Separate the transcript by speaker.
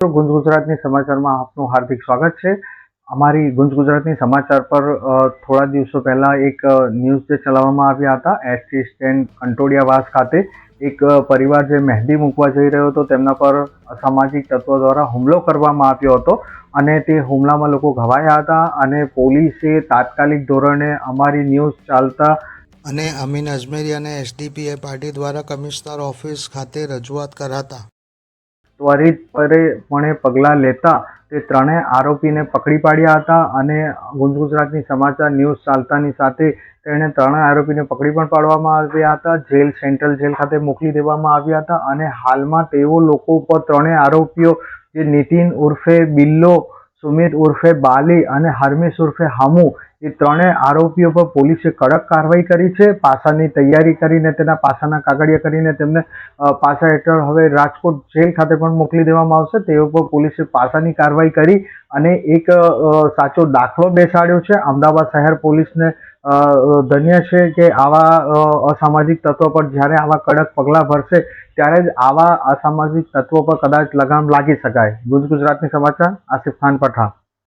Speaker 1: ગુંજ ગુજરાતની સમાચારમાં આપનું હાર્દિક સ્વાગત છે. અમારી ગુંજ ગુજરાતની સમાચાર પર થોડા દિવસો પહેલા એક ન્યૂઝ જે ચલાવવામાં આવ્યા હતા, એસટી સ્ટેન્ડ કંટોડિયાવાસ ખાતે એક પરિવાર જે મહેંદી મૂકવા જઈ રહ્યો હતો, તેમના પર અસામાજિક તત્વો દ્વારા હુમલો કરવામાં આવ્યો હતો અને તે હુમલામાં લોકો ઘવાયા હતા અને પોલીસે તાત્કાલિક ધોરણે અમારી ન્યૂઝ ચાલતા
Speaker 2: અને અમીન અજમેરી અને એસડીપીએ પાર્ટી દ્વારા કમિશનર ઓફિસ ખાતે રજૂઆત કરાતા
Speaker 1: ત્વરિતપણે પગલાં લેતા તે ત્રણેય આરોપીને પકડી પાડ્યા હતા અને ગુંજ ગુજરાતની સમાચાર ન્યૂઝ ચાલતાની સાથે તેણે ત્રણેય આરોપીને પકડી પણ પાડવામાં આવ્યા હતા. જેલ, સેન્ટ્રલ જેલ ખાતે મોકલી દેવામાં આવ્યા હતા અને હાલમાં તેઓ લોકો ઉપર ત્રણેય આરોપીઓ જે નીતિન ઉર્ફે બિલ્લો, સુમિત ઉર્ફે બાલી અને હરમેશ ઉર્ફે હામુ એ ત્રણેય આરોપીઓ પર પોલીસે કડક કાર્યવાહી કરી છે. પાસાની તૈયારી કરીને તેના પાસાના કાગળિયા કરીને તેમને પાસા હેઠળ હવે રાજકોટ જેલ ખાતે પણ મોકલી દેવામાં આવશે. તેઓ પર પોલીસે પાસાની કાર્યવાહી કરી અને એક સાચો દાખલો બેસાડ્યો છે. અમદાવાદ શહેર પોલીસને ધન્ય છે કે આવા અસામાજિક તત્વો પર જ્યારે આવા કડક પગલાં ભરશે, ત્યારે જ આવા અસામાજિક તત્વો પર કદાચ લગામ લાગી શકાય. ગુજ ગુજરાતની સમાચાર, આસિફ ખાન પઠાણ.